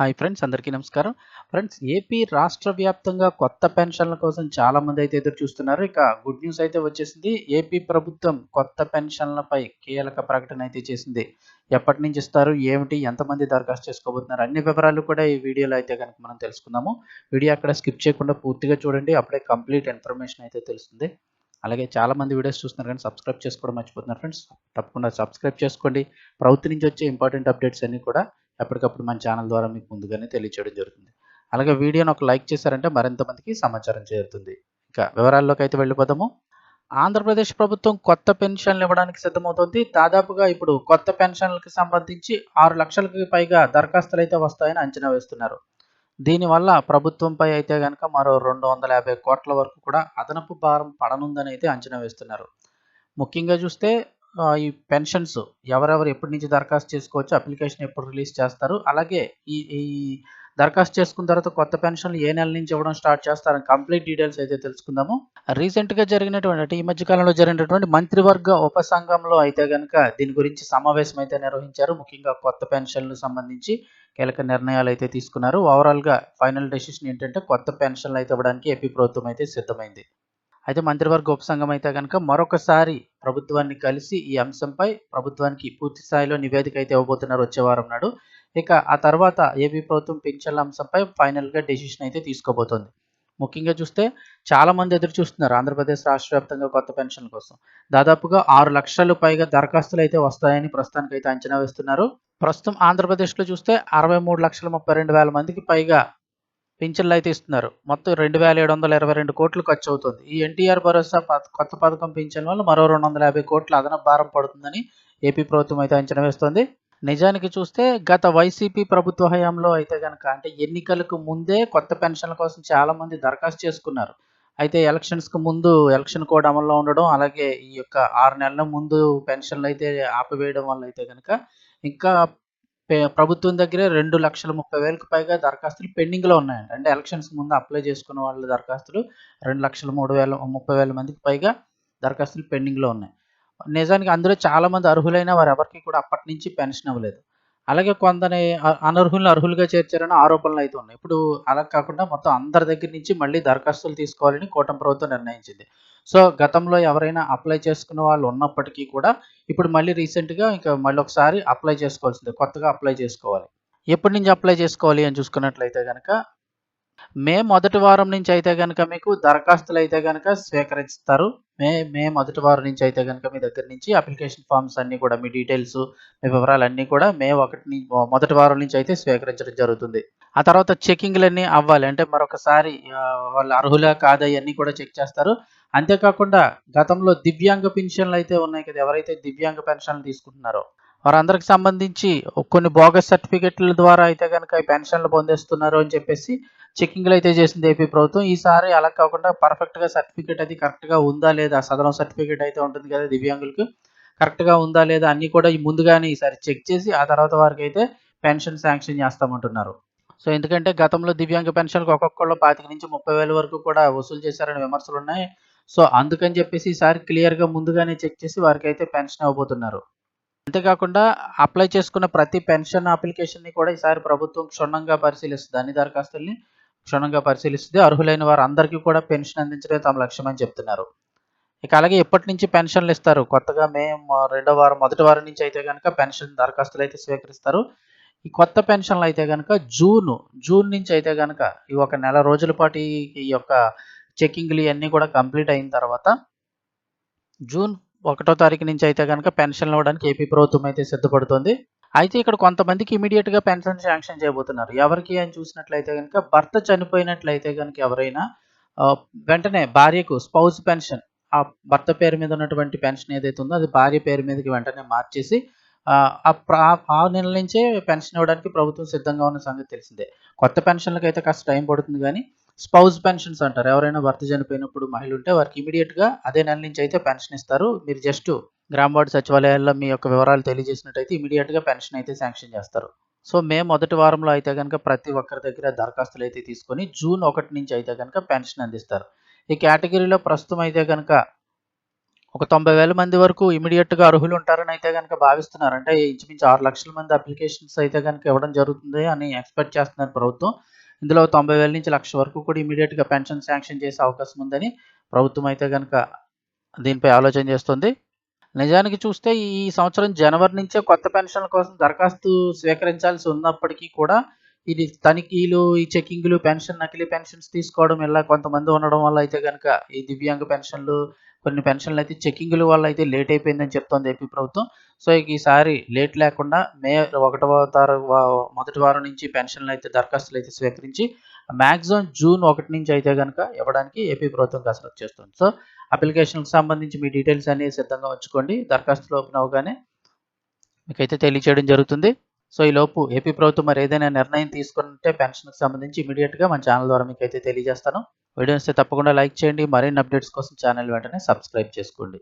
Hi friends అందరికీ నమస్కారం. Friends AP రాష్ట్ర వ్యాప్తంగా కొత్త పెన్షన్ల కోసం చాలా మంది అయితే ఎదురు చూస్తున్నారు. ఇక గుడ్ న్యూస్ అయితే వచ్చేసింది. ఏపీ ప్రభుత్వం కొత్త పెన్షన్లపై కీలక ప్రకటన అయితే చేసింది. ఎప్పటి నుంచి ఇస్తారు ఏమిటి ఎంతమంది దరఖాస్తు చేసుకోబోతున్నారు అన్ని వివరాలు కూడా ఈ వీడియోలో అయితే కనుక మనం తెలుసుకుందాము. వీడియో అక్కడ స్కిప్ చేయకుండా పూర్తిగా చూడండి. అప్పుడే కంప్లీట్ ఇన్ఫర్మేషన్ అయితే తెలుస్తుంది. అలాగే చాలామంది వీడియోస్ చూస్తున్నారు కానీ సబ్స్క్రైబ్ చేసుకోవడం మర్చిపోతున్నారు ఫ్రెండ్స్. తప్పకుండా సబ్స్క్రైబ్ చేసుకోండి. ప్రభుత్వం నుంచి వచ్చే ఇంపార్టెంట్ అప్డేట్స్ అన్నీ కూడా ఎప్పటికప్పుడు మన ఛానల్ ద్వారా మీకు ముందుగానే తెలియచేయడం జరుగుతుంది. అలాగే వీడియోని ఒక లైక్ చేశారంటే మరింత మందికి సమాచారం చేరుతుంది. ఇంకా వివరాల్లోకి అయితే వెళ్ళిపోదాము. ఆంధ్రప్రదేశ్ ప్రభుత్వం కొత్త పెన్షన్లు ఇవ్వడానికి సిద్ధమవుతోంది. దాదాపుగా ఇప్పుడు కొత్త పెన్షన్లకు సంబంధించి ఆరు లక్షలకి పైగా దరఖాస్తులు అయితే వస్తాయని అంచనా వేస్తున్నారు. దీనివల్ల ప్రభుత్వంపై అయితే కనుక మరో రెండు వందల యాభై కోట్ల వరకు కూడా అదనపు భారం పడనుందని అయితే అంచనా వేస్తున్నారు. ముఖ్యంగా చూస్తే ఈ పెన్షన్స్ ఎవరెవరు ఎప్పటి నుంచి దరఖాస్తు చేసుకోవచ్చు అప్లికేషన్ ఎప్పుడు రిలీజ్ చేస్తారు. అలాగే ఈ ఈ దరఖాస్తు చేసుకున్న తర్వాత కొత్త పెన్షన్లు ఏ నెల నుంచి ఇవ్వడం స్టార్ట్ చేస్తారని కంప్లీట్ డీటెయిల్స్ అయితే తెలుసుకుందాము. రీసెంట్గా జరిగినటువంటి అంటే ఈ మధ్య కాలంలో జరిగినటువంటి మంత్రివర్గ ఉపసంఘంలో అయితే కనుక దీని గురించి సమావేశం అయితే నిర్వహించారు. ముఖ్యంగా కొత్త పెన్షన్లు సంబంధించి కీలక నిర్ణయాలు అయితే తీసుకున్నారు. ఓవరాల్గా ఫైనల్ డెసిషన్ ఏంటంటే కొత్త పెన్షన్లు అయితే ఇవ్వడానికి ఏపీ ప్రభుత్వం అయితే సిద్ధమైంది. అయితే మంత్రివర్గ ఉపసంఘం అయితే కనుక మరొకసారి ప్రభుత్వాన్ని కలిసి ఈ అంశంపై ప్రభుత్వానికి పూర్తి స్థాయిలో నివేదిక అయితే ఇవ్వబోతున్నారు వచ్చే వారం నాడు. ఇక ఆ తర్వాత ఏపీ ప్రభుత్వం పెన్షన్ల అంశంపై ఫైనల్గా డెసిషన్ అయితే తీసుకోబోతోంది. ముఖ్యంగా చూస్తే చాలామంది ఎదురు చూస్తున్నారు ఆంధ్రప్రదేశ్ రాష్ట్ర వ్యాప్తంగా కొత్త పెన్షన్ కోసం. దాదాపుగా ఆరు లక్షలు పైగా దరఖాస్తులు అయితే వస్తాయని ప్రస్తుతానికి అయితే అంచనా వేస్తున్నారు. ప్రస్తుతం ఆంధ్రప్రదేశ్లో చూస్తే అరవై మూడు లక్షల ముప్పై రెండు వేల మందికి పైగా పింఛన్లు అయితే ఇస్తున్నారు. మొత్తం రెండు వేల ఏడు వందల ఇరవై రెండు కోట్లు ఖర్చు అవుతుంది ఈ ఎన్టీఆర్ భరోసా కొత్త పథకం పింఛన్ వల్ల మరో రెండు వందల యాభై కోట్ల అదనపు భారం పడుతుందని ఏపీ ప్రభుత్వం అయితే అంచనా వేస్తోంది. నిజానికి చూస్తే గత వైసీపీ ప్రభుత్వ హయాంలో అయితే కనుక అంటే ఎన్నికలకు ముందే కొత్త పెన్షన్ల కోసం చాలా మంది దరఖాస్తు చేసుకున్నారు. అయితే ఎలక్షన్స్కు ముందు ఎలక్షన్ కోడ్ అమల్లో ఉండడం అలాగే ఈ యొక్క ఆరు నెలల ముందు పెన్షన్లు అయితే ఆపివేయడం వల్ల అయితే కనుక ఇంకా ప్రభుత్వం దగ్గరే రెండు లక్షల ముప్పై వేలకు పైగా దరఖాస్తులు పెండింగ్లో ఉన్నాయండి ఉన్నాయంట. అంటే ఎలక్షన్స్ ముందు అప్లై చేసుకున్న వాళ్ళ దరఖాస్తులు రెండు లక్షల మూడు వేల ముప్పై వేల మందికి పైగా దరఖాస్తులు పెండింగ్లో ఉన్నాయి. నిజానికి అందులో చాలా మంది అర్హులైన వారు ఎవరికి కూడా అప్పటి నుంచి పెన్షన్ అవ్వలేదు. అలాగే కొందరి అనర్హులను అర్హులుగా చేర్చారని ఆరోపణలు అయితే ఉన్నాయి. ఇప్పుడు అలా కాకుండా మొత్తం అందరి దగ్గర నుంచి మళ్ళీ దరఖాస్తులు తీసుకోవాలని కూటమి ప్రభుత్వం నిర్ణయించింది. సో గతంలో ఎవరైనా అప్లై చేసుకున్న వాళ్ళు ఉన్నప్పటికీ కూడా ఇప్పుడు మళ్ళీ రీసెంట్గా ఇంకా మళ్ళీ ఒకసారి అప్లై చేసుకోవాల్సిందే కొత్తగా అప్లై చేసుకోవాలి. ఎప్పటి నుంచి అప్లై చేసుకోవాలి అని చూసుకున్నట్లయితే కనుక మే మొదటి వారం నుంచి అయితే కనుక మీకు దరఖాస్తులు అయితే కనుక స్వీకరిస్తారు. మే మే మొదటి వారం నుంచి అయితే కనుక మీ దగ్గర నుంచి అప్లికేషన్ ఫామ్స్ అన్ని కూడా మీ డీటెయిల్స్ మీ వివరాలు అన్నీ కూడా మే ఒకటి మొదటి వారం నుంచి అయితే స్వీకరించడం జరుగుతుంది. ఆ తర్వాత చెకింగ్లన్నీ అవ్వాలి. అంటే మరొకసారి వాళ్ళు అర్హులా కాదా ఇవన్నీ కూడా చెక్ చేస్తారు. అంతేకాకుండా గతంలో దివ్యాంగ పెన్షన్లు అయితే ఉన్నాయి కదా ఎవరైతే దివ్యాంగ పెన్షన్లు తీసుకుంటున్నారో వారందరికి సంబంధించి కొన్ని బోగస్ సర్టిఫికెట్ల ద్వారా అయితే కనుక పెన్షన్లు పొందేస్తున్నారు అని చెప్పేసి చెకింగ్లు అయితే చేసింది ఏపీ ప్రభుత్వం. ఈసారి అలా కాకుండా పర్ఫెక్ట్గా సర్టిఫికేట్ అది కరెక్ట్గా ఉందా లేదా సదరం సర్టిఫికేట్ అయితే ఉంటుంది కదా దివ్యాంగులకు. కరెక్ట్గా ఉందా లేదా అన్నీ కూడా ముందుగానే ఈసారి చెక్ చేసి ఆ తర్వాత వారికి అయితే పెన్షన్ శాంక్షన్ చేస్తామంటున్నారు. సో ఎందుకంటే గతంలో దివ్యాంగ పెన్షన్కి ఒక్కొక్కళ్ళు పాతిక నుంచి ముప్పై వేల వరకు కూడా వసూలు చేశారని విమర్శలు ఉన్నాయి సో అందుకని చెప్పేసి ఈసారి క్లియర్గా ముందుగానే చెక్ చేసి వారికి అయితే పెన్షన్ ఇవ్వబోతున్నారు. అంతేకాకుండా అప్లై చేసుకున్న ప్రతి పెన్షన్ అప్లికేషన్ని కూడా ఈసారి ప్రభుత్వం క్షుణ్ణంగా పరిశీలిస్తుంది. అన్ని దరఖాస్తుల్ని క్షుణ్ణంగా పరిశీలిస్తుంది. అర్హులైన వారు అందరికీ కూడా పెన్షన్ అందించడమే తమ లక్ష్యమని చెప్తున్నారు. ఇక అలాగే ఎప్పటి నుంచి పెన్షన్లు ఇస్తారు? కొత్తగా మే రెండో వారం మొదటి వారం నుంచి అయితే కనుక పెన్షన్ దరఖాస్తులు అయితే స్వీకరిస్తారు. ఈ కొత్త పెన్షన్లు అయితే కనుక జూన్ జూన్ నుంచి అయితే కనుక ఈ ఒక నెల రోజుల పాటు ఈ- ఈ యొక్క చెకింగ్లు ఇవన్నీ కూడా కంప్లీట్ అయిన తర్వాత జూన్ ఒకటో తారీఖు నుంచి అయితే కనుక పెన్షన్లు ఇవ్వడానికి ఏపీ ప్రభుత్వం అయితే సిద్ధపడుతుంది. అయితే ఇక్కడ కొంతమందికి ఇమీడియట్గా పెన్షన్ శాంక్షన్ చేయబోతున్నారు. ఎవరికి అని చూసినట్లయితే కనుక భర్త చనిపోయినట్లయితే కనుక ఎవరైనా వెంటనే భార్యకు స్పౌస్ పెన్షన్ ఆ భర్త పేరు మీద ఉన్నటువంటి పెన్షన్ ఏదైతే ఉందో అది భార్య పేరు మీదకి వెంటనే మార్చేసి ఆ, ఆ నెల నుంచే పెన్షన్ ఇవ్వడానికి ప్రభుత్వం సిద్ధంగా ఉన్న సంగతి తెలిసిందే. కొత్త పెన్షన్లకు అయితే కాస్త టైం పడుతుంది కానీ స్పౌజ్ పెన్షన్స్ అంటారు. ఎవరైనా భర్త చనిపోయినప్పుడు మహిళ ఉంటే వారికి ఇమీడియట్గా అదే నెల నుంచి అయితే పెన్షన్ ఇస్తారు. మీరు జస్ట్ గ్రామ వార్డు సచివాలయాల్లో మీ యొక్క వివరాలు తెలియజేసినట్టయితే ఇమీడియట్గా పెన్షన్ అయితే శాంక్షన్ చేస్తారు. సో మే మొదటి వారంలో అయితే కనుక ప్రతి ఒక్కరి దగ్గర దరఖాస్తులు అయితే తీసుకొని జూన్ ఒకటి నుంచి అయితే కనుక పెన్షన్ అందిస్తారు. ఈ కేటగిరీలో ప్రస్తుతం అయితే కనుక ఒక తొంభై వేల మంది వరకు ఇమీడియట్గా అర్హులు ఉంటారని అయితే కనుక భావిస్తున్నారు అంటే ఇంచుమించు ఆరు లక్షల మంది అప్లికేషన్స్ అయితే కనుక ఇవ్వడం జరుగుతుంది అని ఎక్స్పెక్ట్ చేస్తున్నారు ప్రభుత్వం. ఇందులో తొంభై వేల నుంచి లక్ష వరకు కూడా ఇమీడియట్గా పెన్షన్ శాంక్షన్ చేసే అవకాశం ఉందని ప్రభుత్వం అయితే కనుక దీనిపై ఆలోచన చేస్తుంది. నిజానికి చూస్తే ఈ సంవత్సరం జనవరి నుంచే కొత్త పెన్షన్ల కోసం దరఖాస్తు స్వీకరించాల్సి ఉన్నప్పటికీ కూడా ఇది తనిఖీలు ఈ చెకింగ్లు పెన్షన్ నకిలీ పెన్షన్స్ తీసుకోవడం ఇలా కొంతమంది ఉండడం వల్ల అయితే కనుక ఈ దివ్యాంగ పెన్షన్లు కొన్ని పెన్షన్లు అయితే చెకింగ్ల వల్ల అయితే లేట్ అయిపోయిందని చెప్తోంది ఏపీ ప్రభుత్వం. సో ఈసారి లేట్ లేకుండా మే ఒకటవ తారీఖు మొదటి వారం నుంచి పెన్షన్లు అయితే దరఖాస్తులు అయితే స్వీకరించి మ్యాక్సిమం జూన్ ఒకటి నుంచి అయితే కనుక ఇవ్వడానికి ఏపీ ప్రభుత్వం కసరత్తు చేస్తుంది. సో అప్లికేషన్కి సంబంధించి మీ డీటెయిల్స్ అన్ని సిద్ధంగా ఉంచుకోండి. దరఖాస్తులు ఓపెన్ అవగానే మీకైతే తెలియచేయడం జరుగుతుంది. సో ఈ లోపు ఏపీ ప్రభుత్వం మరి ఏదైనా నిర్ణయం తీసుకుంటే పెన్షన్కి సంబంధించి ఇమీడియట్గా మన ఛానల్ ద్వారా మీకు అయితే తెలియజేస్తాను వీడియోస్ తప్పకుండా లైక్ చేయండి. మరిన్ని అప్డేట్స్ కోసం ఛానల్ వెంటనే సబ్స్క్రైబ్ చేసుకోండి.